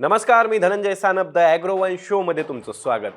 नमस्कार मी Dhananjay Sanap the agro one तुमचं स्वागत.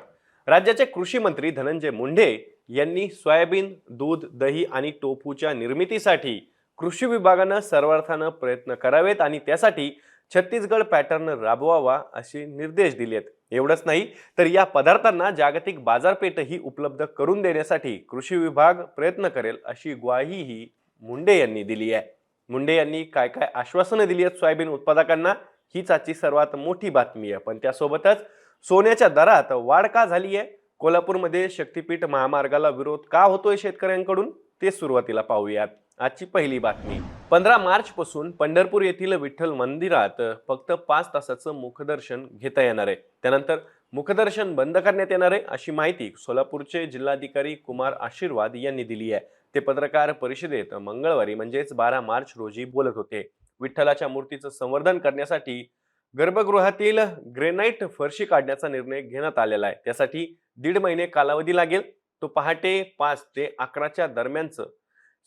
राज्याचे कृषी मंत्री धनंजय मुंडे यांनी सोयाबीन दूध दही आणि टोफूच्या निर्मितीसाठी कृषी विभागानं सर्वार्थानं प्रयत्न करावेत आणि त्यासाठी छत्तीसगड पॅटर्न राबवावा असे निर्देश दिलेत. एवढंच नाही तर या पदार्थांना जागतिक बाजारपेठही उपलब्ध करून देण्यासाठी कृषी विभाग प्रयत्न करेल अशी ग्वाहीही मुंडे यांनी दिली आहे. मुंडे यांनी काय काय आश्वासनं दिली आहेत सोयाबीन उत्पादकांना? हीच आजची सर्वात मोठी बातमी आहे. पण त्यासोबतच सोन्याच्या दरात वाढ का झाली आहे? कोल्हापूरमध्ये शक्तीपीठ महामार्गाला विरोध का होतोय शेतकऱ्यांकडून? ते सुरुवातीला पाहूयात. आजची पहिली बातमी. पंधरा मार्च पासून पंढरपूर येथील विठ्ठल मंदिरात फक्त पाच तासाचं मुखदर्शन घेता येणार आहे. त्यानंतर मुखदर्शन बंद करण्यात येणार आहे अशी माहिती सोलापूरचे जिल्हाधिकारी कुमार आशीर्वाद यांनी दिली आहे. ते पत्रकार परिषदेत मंगळवारी म्हणजेच बारा मार्च रोजी बोलत होते. विठ्ठलाच्या मूर्तीचं संवर्धन करण्यासाठी गर्भगृहातील ग्रेनाईट फरशी काढण्याचा निर्णय घेण्यात आलेला आहे. त्यासाठी दीड महिने कालावधी लागेल. तो पहाटे पाच ते अकराच्या दरम्यानचं.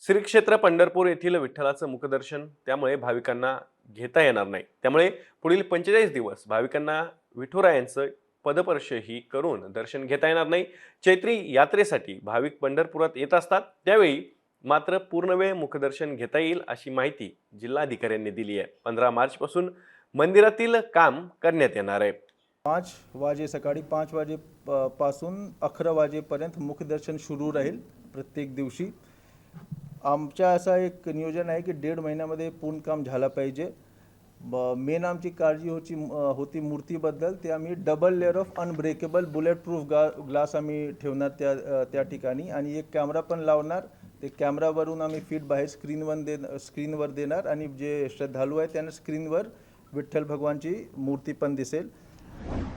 श्री क्षेत्र पंढरपूर येथील विठ्ठलाचं मुखदर्शन त्यामुळे भाविकांना घेता येणार नाही. त्यामुळे पुढील पंचेचाळीस दिवस भाविकांना विठुरायांचं पदपर्शही करून दर्शन घेता येणार नाही. चैत्री यात्रेसाठी भाविक पंढरपुरात येत असतात. त्यावेळी मात्र पूर्णवेळ मुखदर्शन घेता येईल अशी माहिती जिल्हाधिकाऱ्यांनी दिली आहे. पंधरा मार्चपासून मंदिरातील काम करण्यात येणार आहे. पाच वाजे सकाळी पाच वाजे अकरा वाजेपर्यंत मुखदर्शन सुरू राहील प्रत्येक दिवशी. आमच्या असं एक नियोजन आहे की दीड महिन्यामध्ये पूर्ण काम झालं पाहिजे. मेन आमची काळजी होती होती मूर्तीबद्दल. ते आम्ही double layer of unbreakable bullet proof गा ग्लास आम्ही ठेवणार त्या त्या ठिकाणी. आणि एक कॅमेरा पण लावणार. ते कॅमेरावरून आम्ही फीड बाहेर स्क्रीनवर दे स्क्रीनवर देणार आणि जे श्रद्धालू आहे त्यांना स्क्रीनवर विठ्ठल भगवानची मूर्ती पण दिसेल.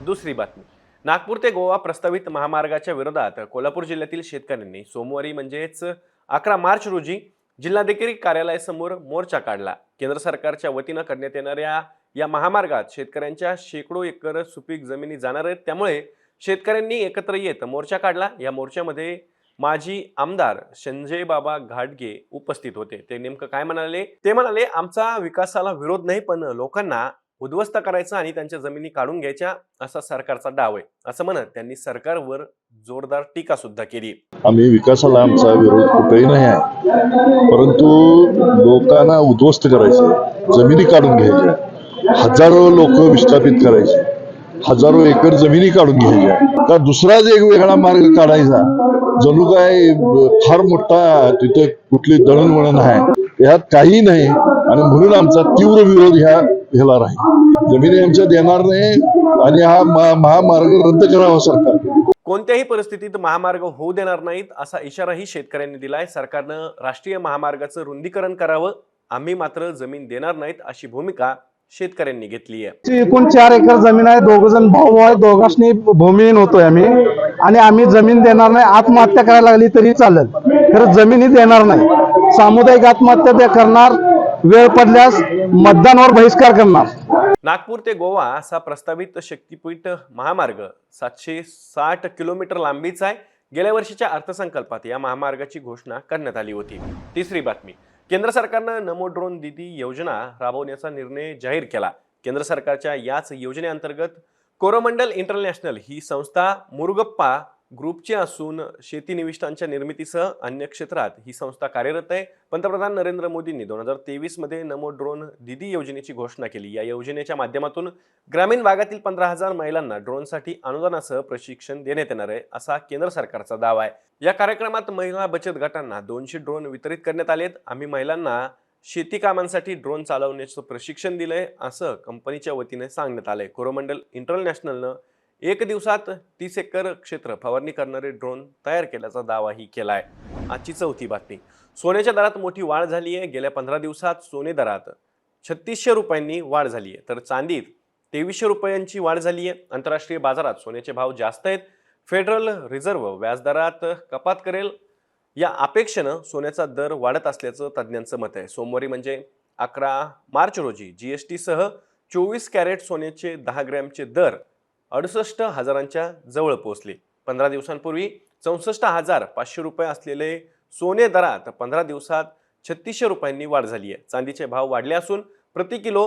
दुसरी बातमी. नागपूर ते गोवा प्रस्तावित महामार्गाच्या विरोधात कोल्हापूर जिल्ह्यातील शेतकऱ्यांनी सोमवारी म्हणजेच अकरा मार्च रोजी जिल्हाधिकारी कार्यालयासमोर मोर्चा काढला. केंद्र सरकारच्या वतीनं करण्यात येणाऱ्या या महामार्गात शेतकऱ्यांच्या शेकडो एकर सुपीक जमिनी जाणार आहेत. त्यामुळे शेतकऱ्यांनी एकत्र येत मोर्चा काढला. या मोर्चामध्ये माजी आमदार संजय बाबा घाटगे उपस्थित होते. ते नेमकं काय म्हणाले? ते म्हणाले आमचा विकासाला विरोध नाही पण लोकांना उद्ध्वस्त करायचा आणि त्यांच्या जमिनी काढून घ्यायच्या असा सरकारचा डाव आहे. असं म्हणत त्यांनी सरकारवर जोरदार टीका सुद्धा केली. आम्ही विकासाला आमचा विरोध कुठेही नाही आहे. परंतु लोकांना उद्ध्वस्त करायचे जमिनी काढून घ्यायच्या हजारो लोक विस्थापित करायचे. हजारो एकर जमिनी काढून घ्यायच्या का दुसराच एक वेगळा मार्ग काढायचा जणू काय फार मोठा तिथे कुठली दळणवळण आहे यात काही नाही आणि म्हणून आमचा तीव्र विरोध ह्या ह्याला राहील. जमिनी आमच्या देणार नाही आणि हा महामार्ग रद्द करावा सरकार. कोणत्याही परिस्थितीत महामार्ग होऊ देणार नाहीत असा इशाराही शेतकऱ्यांनी दिलाय. सरकारनं राष्ट्रीय महामार्गाचं रुंदीकरण करावं आम्ही मात्र जमीन देणार नाहीत अशी भूमिका शेतकऱ्यांनी घेतली आहे. एकूण चार एकर जमीन आहे दोघ जण भाऊ आहे दोघांनी भूमिहीन होतोय आम्ही. आणि आम्ही जमीन देणार नाही आत्महत्या करायला लागली तरी चालेल. खरं जमीनही देणार नाही. सामुदायिक आत्महत्या ते करणार वेळ पडल्यास मतदानावर बहिष्कार करणार. नागपूर ते गोवा असा प्रस्तावित शक्तीपीठ महामार्ग सातशे साठ किलोमीटर लांबीचा आहे. गेल्या वर्षीच्या अर्थसंकल्पात या महामार्गाची घोषणा करण्यात आली होती. तिसरी बातमी. केंद्र सरकारनं नमो ड्रोन दिदी योजना राबवण्याचा निर्णय जाहीर केला. केंद्र सरकारच्या याच योजनेअंतर्गत कोरोमंडल इंटरनॅशनल ही संस्था मुरुगप्पा ग्रुपचे असून शेती निविष्ठांच्या निर्मितीसह अन्य क्षेत्रात ही संस्था कार्यरत आहे. पंतप्रधान नरेंद्र मोदींनी दोन हजार तेवीसमध्ये नमो ड्रोन दिदी योजनेची घोषणा केली. या योजनेच्या माध्यमातून ग्रामीण भागातील पंधरा हजार महिलांना ड्रोनसाठी अनुदानासह प्रशिक्षण देण्यात येणार आहे असा केंद्र सरकारचा दावा आहे. या कार्यक्रमात महिला बचत गटांना दोनशे ड्रोन वितरित करण्यात आलेत. आम्ही महिलांना शेती कामांसाठी ड्रोन चालवण्याचं प्रशिक्षण दिलंय असं कंपनीच्या वतीने सांगण्यात आलंय. कोरोमंडल इंटरनॅशनलनं एक दिवसात तीस एकर क्षेत्र फवारणी करणारे ड्रोन तयार केल्याचा दावाही आहे आजची चौथी बातमी. सोन्याच्या दरात मोठी वाढ झाली आहे गेल्या पंधरा दिवसात सोने दरात छत्तीसशे रुपयांनी वाढ झाली आहे तर चांदीत तेवीसशे रुपयांची वाढ झाली आहे आंतरराष्ट्रीय बाजारात सोन्याचे भाव जास्त आहेत. फेडरल रिझर्व्ह व्याजदरात कपात करेल. या अपेक्षेनं सोन्याचा दर वाढत असल्याचं तज्ज्ञांचं मत आहे. सोमवारी म्हणजे अकरा मार्च रोजी जी एस टीसह चोवीस कॅरेट सोन्याचे दहा ग्रॅमचे दर अडुसष्ट हजारांच्या जवळ पोहोचले. पंधरा दिवसांपूर्वी चौसष्ट हजार पाचशे रुपये असलेले सोने दरात पंधरा दिवसात छत्तीसशे रुपयांनी वाढ झाली आहे. चांदीचे भाव वाढले असून प्रति किलो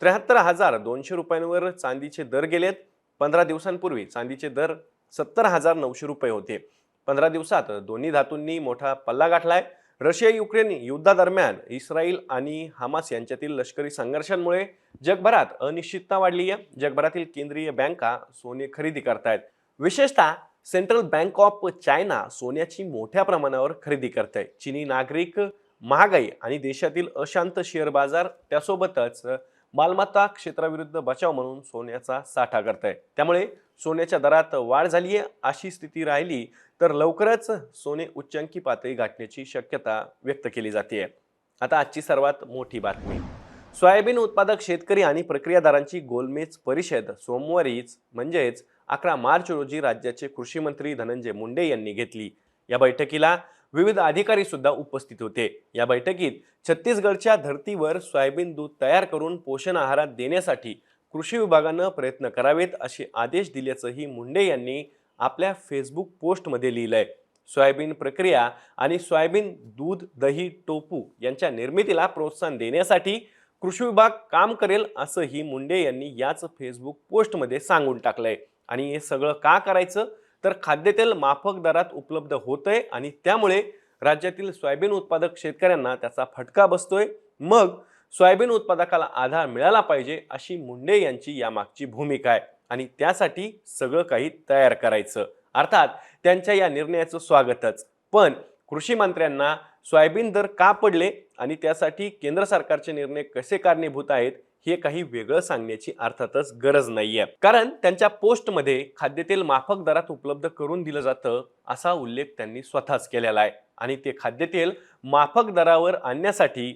त्र्याहत्तर हजार दोनशे रुपयांवर चांदीचे दर गेलेत. पंधरा दिवसांपूर्वी चांदीचे दर सत्तर हजार नऊशे रुपये होते. पंधरा दिवसात दोन्ही धातूंनी मोठा पल्ला गाठलाय. रशिया युक्रेन युद्धादरम्यान इस्रायल आणि हमास यांच्यातील लष्करी संघर्षांमुळे जगभरात अनिश्चितता वाढली आहे. जगभरातील केंद्रीय बँका सोने खरेदी करतायत. विशेषतः सेंट्रल बँक ऑफ चायना सोन्याची मोठ्या प्रमाणावर खरेदी करत आहे चीनी नागरिक महागाई आणि देशातील अशांत शेअर बाजार त्यासोबतच मालमत्ता क्षेत्राविरुद्ध बचाव म्हणून सोन्याचा साठा करत आहे त्यामुळे सोन्याच्या दरात वाढ झाली आहे अशी स्थिती राहिली तर लवकरच सोने उच्चांकी पातळी गाठण्याची शक्यता व्यक्त केली जाते आता आजची सर्वात मोठी बातमी. सोयाबीन उत्पादक शेतकरी आणि प्रक्रियादारांची गोलमेज परिषद सोमवारीच म्हणजेच अकरा मार्च रोजी राज्याचे कृषी मंत्री धनंजय मुंडे यांनी घेतली. या बैठकीला विविध अधिकारी सुद्धा उपस्थित होते. या बैठकीत छत्तीसगडच्या धर्तीवर सोयाबीन दूध तयार करून पोषण आहारात देण्यासाठी कृषी विभागानं प्रयत्न करावेत असे आदेश दिल्याचंही मुंडे यांनी आपल्या फेसबुक पोस्टमध्ये लिहिलंय. सोयाबीन प्रक्रिया आणि सोयाबीन दूध दही टोपू यांच्या निर्मितीला प्रोत्साहन देण्यासाठी कृषी विभाग काम करेल असंही मुंडे यांनी याच फेसबुक पोस्टमध्ये सांगून टाकलंय. आणि हे सगळं का करायचं? तर खाद्यतेल माफक दरात उपलब्ध होत आहे आणि त्यामुळे राज्यातील सोयाबीन उत्पादक शेतकऱ्यांना त्याचा फटका बसतोय. मग सोयाबीन उत्पादकाला आधार मिळाला पाहिजे अशी मुंडे यांची यामागची भूमिका आहे आणि त्यासाठी सगळं काही तयार करायचं. अर्थात त्यांच्या या निर्णयाचं स्वागतच. पण कृषी मंत्र्यांना सोयाबीन दर का पडले आणि त्यासाठी केंद्र सरकारचे निर्णय कसे कारणीभूत आहेत हे काही वेगळं सांगण्याची अर्थातच गरज नाहीये. कारण त्यांच्या पोस्टमध्ये खाद्यतेल माफक दरात उपलब्ध करून दिलं जातं असा उल्लेख त्यांनी स्वतःच केलेला आहे. आणि ते खाद्यतेल माफक दरावर आणण्यासाठी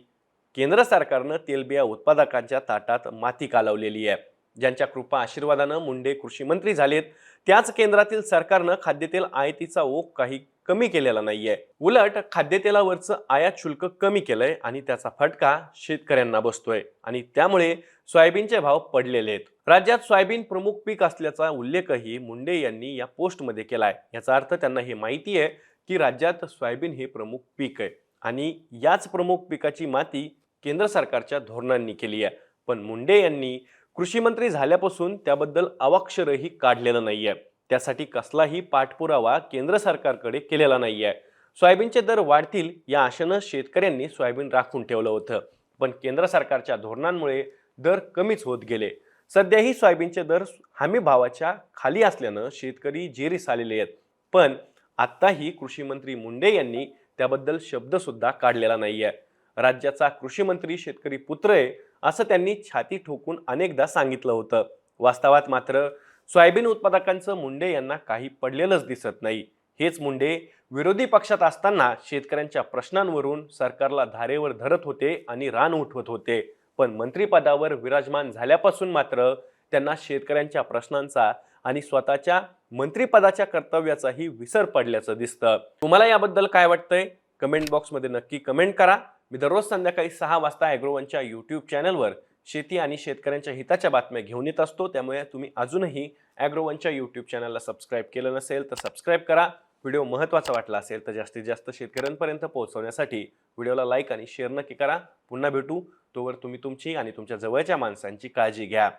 केंद्र सरकारनं तेलबिया उत्पादकांच्या ताटात माती कालवलेली आहे. ज्यांच्या कृपा आशीर्वादानं मुंडे कृषी मंत्री झालेत त्याच केंद्रातील सरकारनं खाद्यतेल आयातीचा ओघ काही कमी केलेला नाहीये. उलट खाद्यतेलावरचं आयात शुल्क कमी केलंय आणि त्याचा फटका शेतकऱ्यांना बसतोय. आणि त्यामुळे सोयाबीनचे भाव पडलेले आहेत. राज्यात सोयाबीन प्रमुख पीक असल्याचा उल्लेखही मुंडे यांनी या पोस्टमध्ये केलाय. याचा अर्थ त्यांना हे माहिती आहे की राज्यात सोयाबीन हे प्रमुख पीक आहे. आणि याच प्रमुख पिकाची माती केंद्र सरकारच्या धोरणांनी केली आहे. पण मुंडे यांनी कृषी मंत्री झाल्यापासून त्याबद्दल अवाक्षरही काढलेलं नाहीये. त्यासाठी कसलाही पाठपुरावा केंद्र सरकारकडे केलेला नाही आहे सोयाबीनचे दर वाढतील या आशेनं शेतकऱ्यांनी सोयाबीन राखून ठेवलं होतं. पण केंद्र सरकारच्या धोरणांमुळे दर कमीच होत गेले. सध्याही सोयाबीनचे दर हमी भावाच्या खाली असल्यानं शेतकरी जेरीस आलेले आहेत. पण आत्ताही कृषी मंत्री मुंडे यांनी त्याबद्दल शब्दसुद्धा काढलेला नाही आहे राज्याचा कृषी मंत्री शेतकरी पुत्र आहे असं त्यांनी छाती ठोकून अनेकदा सांगितलं होतं. वास्तवात मात्र सोयाबीन उत्पादकांचं मुंडे यांना काही पडलेलंच दिसत नाही. हेच मुंडे विरोधी पक्षात असताना शेतकऱ्यांच्या प्रश्नांवरून सरकारला धारेवर धरत होते आणि रान उठवत होते. पण मंत्रिपदावर विराजमान झाल्यापासून मात्र त्यांना शेतकऱ्यांच्या प्रश्नांचा आणि स्वतःच्या मंत्रिपदाच्या कर्तव्याचाही विसर पडल्याचं दिसतं. तुम्हाला याबद्दल काय वाटतंय? कमेंट बॉक्समध्ये नक्की कमेंट करा. मी दररोज संध्याकाळी सहा वाजता ॲग्रोवनच्या यूट्यूब चॅनलवर शेती आणि शेतकऱ्यांच्या हिताच्या बातम्या घेऊन येत असतो. त्यामुळे तुम्ही अजूनही ॲग्रोवनच्या यूट्यूब चॅनलला सबस्क्राईब केलं नसेल तर सबस्क्राईब करा. व्हिडिओ महत्त्वाचा वाटला असेल तर जास्तीत जास्त शेतकऱ्यांपर्यंत पोहोचवण्यासाठी व्हिडिओला लाईक आणि शेअर नक्की करा. पुन्हा भेटू. तोवर तुम्ही तुमची आणि तुमच्या जवळच्या माणसांची काळजी घ्या.